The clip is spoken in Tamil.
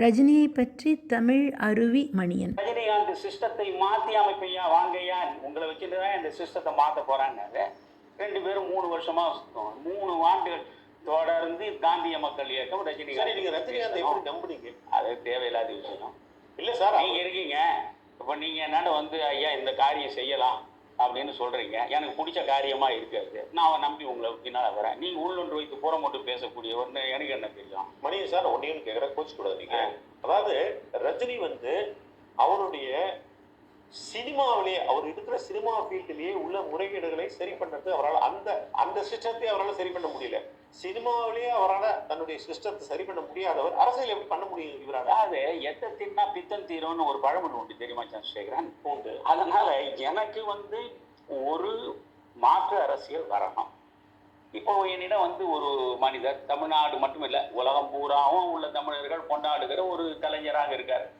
ரஜினியை பற்றி தமிழ் அருவி மணியன். ரஜினிகாந்த் சிஸ்டத்தை மாற்றி அமைப்பையா வாங்கய்யா உங்களை வச்சுட்டு தான் இந்த சிஸ்டத்தை மாற்ற போகிறாங்க ரெண்டு பேரும் மூணு வருஷமா சுத்தம். மூணு ஆண்டுகள் தொடர்ந்து காந்திய மக்கள் இயக்கம் சரி ரஜினிகாந்த் நீங்க ரஜினிகாந்த் எப்படி நம்புனீங்க? அது தேவையில்லாத விஷயம். இல்ல சார் நீங்க இருக்கீங்க. இப்போ நீங்க என்னோட வந்து ஐயா இந்த காரியம் செய்யலாம். அப்படின்னு சொல்றீங்க. எனக்கு பிடிச்ச காரியமா இருக்காது நான் அவன் நம்பி உங்களை பின்னால் வரேன். நீங்க உள்ளொன்று வைத்து புறம் மட்டும் பேசக்கூடியவர்னு எனக்கு என்ன தெரியும்? மணியன் சார் ஒன்னே ஒன்று கேட்குறேன் கோச்சு கூடாது அதாவது ரஜினி வந்து அவருடைய சினிமாவிலேயே அவர் இருக்கிற சினிமா ஃபீல்டிலேயே உள்ள முறைகேடுகளை சரி பண்றது அவரால் அந்த அந்த சிஸ்டத்தை அவரால் சரி பண்ண முடியல. சினிமாவிலேயே அவரால் தன்னுடைய சிஸ்டத்தை சரி பண்ண முடியாதவர் அரசியல் எப்படி பண்ண முடியும் இவரால்? அதாவது எத்தை தின்னா பித்தம் தீரும்னு ஒரு பழமொழி உண்டு தெரியுமா சந்திரசேகரன்? உண்டு. அதனால எனக்கு வந்து ஒரு மாற்று அரசியல் வரணும். இப்போ என்னிடம் வந்து ஒரு மனிதர் தமிழ்நாடு மட்டும் இல்லை உலகம் பூராவும் உள்ள தமிழர்கள் கொண்டாடுகிற ஒரு கலைஞராக இருக்கார்.